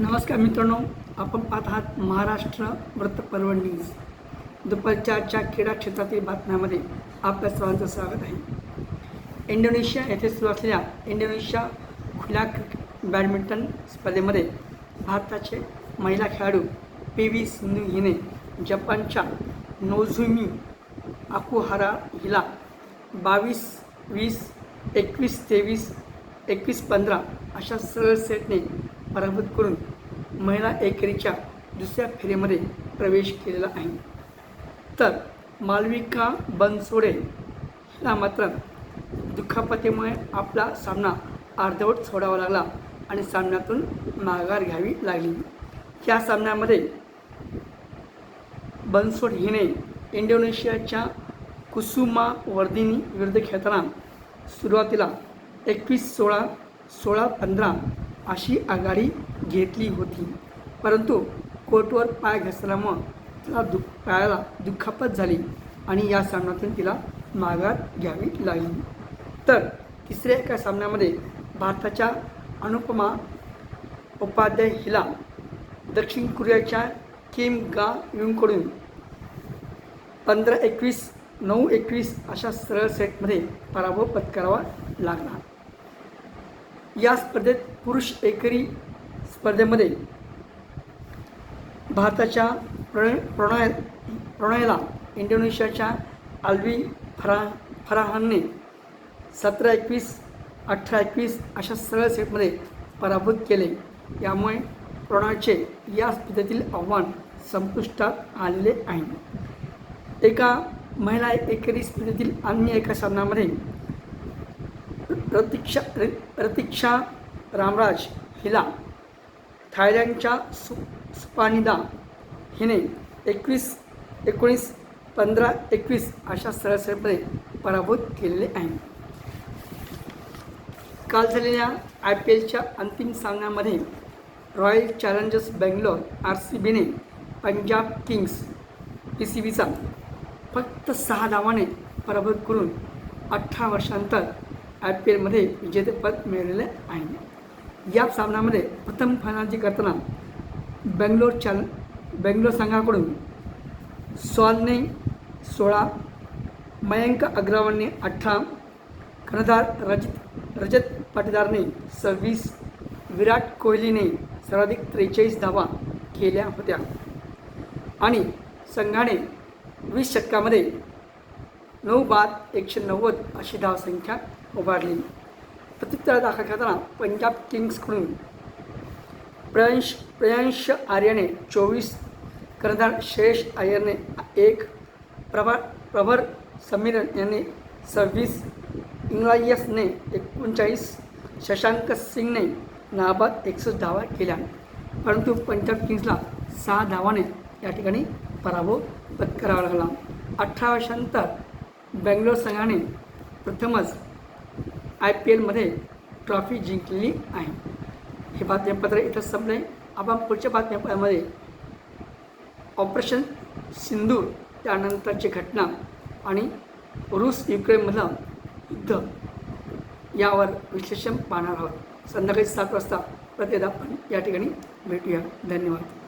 नमस्कार मित्रांनो आपण पाहत आहात महाराष्ट्र वृत्तपर्व न्यूज. दुपारच्या क्रीडा क्षेत्रातील बातम्यामध्ये आपल्या सर्वांचं स्वागत आहे. इंडोनेशिया येथे सुरू असलेल्या इंडोनेशिया खुल्या क्रिकेट बॅडमिंटन स्पर्धेमध्ये भारताचे महिला खेळाडू पी व्ही सिंधू हिने जपानच्या नोझुमी आकुहारा हिला बावीस वीस एकवीस तेवीस एकवीस पंधरा अशा सरळ सेटने पराभूत करून महिला एकेरीच्या दुसऱ्या फेरीमध्ये प्रवेश केलेला आहे. तर मालविका बनसोडे हिला मात्र दुखापतीमुळे आपला सामना अर्धवट सोडावा लागला आणि सामन्यातून माघार घ्यावी लागली. या सामन्यामध्ये बनसोड हिने इंडोनेशियाच्या कुसुमा वर्दिनी विरुद्ध खेळताना सुरुवातीला एकवीस सोळा सोळा पंधरा अशी आघाडी घेतली होती. परंतु कोर्टवर पाय घसरल्यामुळं तिला दुख पायाला दुखापत झाली आणि या सामन्यातून तिला माघार घ्यावी लागली. तर तिसऱ्या एका सामन्यामध्ये भारताच्या अनुपमा उपाध्याय हिला दक्षिण कोरियाच्या किम गा युंगकडून पंधरा एकवीस नऊ एकवीस अशा सरळ सेटमध्ये पराभव पत्करावा लागला. या स्पर्धेत पुरुष एकेरी स्पर्धेमध्ये भारताच्या प्रणय प्रणय प्रणयला इंडोनेशियाच्या आल्वी फरा फराहानने सतरा एकवीस अठरा एकवीस अशा सरळ सेटमध्ये पराभूत केले. यामुळे प्रणयचे या स्पर्धेतील आव्हान संपुष्टात आलेले आहे. एका महिला एकेरी स्पर्धेतील अन्य एका सामन्यामध्ये प्रतीक्षा प्रतीक्षा रामराज हिला थायलंडच्या सु सुपानिदा हिने एकवीस एकोणीस पंधरा एकवीस अशा सरसरीमध्ये पराभूत केलेले आहे. काल झालेल्या आय पी एलच्या अंतिम सामन्यामध्ये Royal Challengers Bangalore R C बीने पंजाब किंग्स पी सी बीचा फक्त सहा धावाने पराभूत करून अठरा वर्षांतर आय पी एलमध्ये विजेतेपद मिळवलेले आहे. या सामन्यामध्ये प्रथम फलंदाजी करताना बेंगलोर चाल बेंगलोर संघाकडून सॉलने सोळा मयंक अग्रवालने अठरा कर्णधार रजत रजत पाटीदारने सव्वीस विराट कोहलीने सर्वाधिक त्रेचाळीस धावा केल्या होत्या. आणि संघाने वीस षटकामध्ये नऊ बाद एकशे नव्वद अशी धावसंख्या उभारली प्रत्युत्तर दाखल करताना पंजाब किंग्सकडून प्रयांश प्रयांश आर्याने चोवीस कर्णधार शेष आयरने एक प्रभा प्रभर समीरन यांनी सव्वीस इंग्लायसने एकोणचाळीस शशांक सिंगने नाबाद एकसष्ट धावा केल्या. परंतु पंजाब किंग्सला सहा धावाने या ठिकाणी पराभव पत्करावा लागला. अठरा वर्षानंतर बेंगलोर संघाने प्रथमच आय पी एलमध्ये ट्रॉफी जिंकलेली आहे. हे बातमीपत्र इथं आहे आपण पुढच्या बातमीपत्रामध्ये ऑपरेशन सिंदूर त्यानंतरची घटना आणि रूस युक्रेनमधलं युद्ध यावर विश्लेषण पाहणार आहोत. संध्याकाळी सात वाजता प्रत्येक आपण या ठिकाणी भेटूया. धन्यवाद.